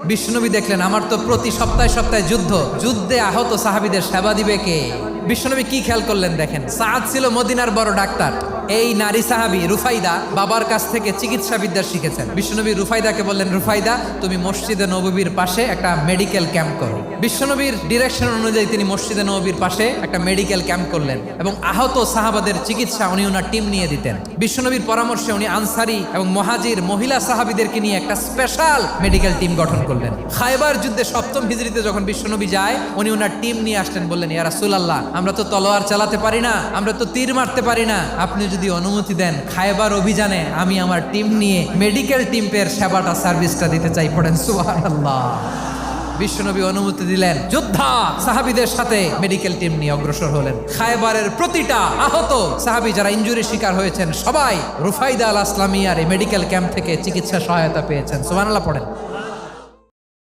বিষ্ণুনবী দেখলেন, আমার তো প্রতি সপ্তাহে সপ্তাহে যুদ্ধ। যুদ্ধে আহত সাহাবিদের সেবা দিবে কে? বিষ্ণুনবী কি খেয়াল করলেন দেখেন, সাদ ছিল মদিনার বড় ডাক্তার। এই নারী সাহাবি রুফাইদা বাবার কাছ থেকে চিকিৎসা বিদ্যা শিখেছেন। বিষ্ণুনবী রুফাইদাকে বললেন, রুফাইদা, তুমি মসজিদে নববীর পাশে একটা মেডিকেল ক্যাম্প করো। বিষ্ণুনবীর ডিরেকশন অনুযায়ী তিনি মসজিদে নববীর পাশে একটা মেডিকেল ক্যাম্প করলেন এবং আহত সাহাবাদের চিকিৎসা উনি ওনার টিম নিয়ে দিতেন। বিষ্ণুনবীর পরামর্শে উনি আনসারি এবং মহাজির মহিলা সাহাবিদেরকে নিয়ে একটা স্পেশাল মেডিকেল টিম গঠন করলেন। খাইবার যুদ্ধে সপ্তম হিজড়িতে যখন বিশ্বনবী যায়, উনি ওনার টিম নিয়ে আসলেন, বললেন, ইয়া সুলাল্লাহ আমরা তো তলোয়ার চালাতে পারি না, আমরা তো তীর মারতে পারি না, আপনি যদি অনুমতি দেন, খাইবার অভিযানে আমি আমার টিম নিয়ে মেডিকেল টিমের সেবাটা সার্ভিসটা দিতে চাই পড়েন, সুবহানাল্লাহ। বিশ্বনবী অনুমতি দিলেন, যোদ্ধা সাহাবিদের সাথে মেডিকেল টিম নিয়ে অগ্রসর হলেন। খায়বারের প্রতিটা আহত সাহাবি যারা ইঞ্জুরি শিকার হয়েছেন, সবাই রুফাইদা আল আসলামিয়ার এই মেডিকেল ক্যাম্প থেকে চিকিৎসা সহায়তা পেয়েছেন, সুবহানাল্লাহ পড়েন।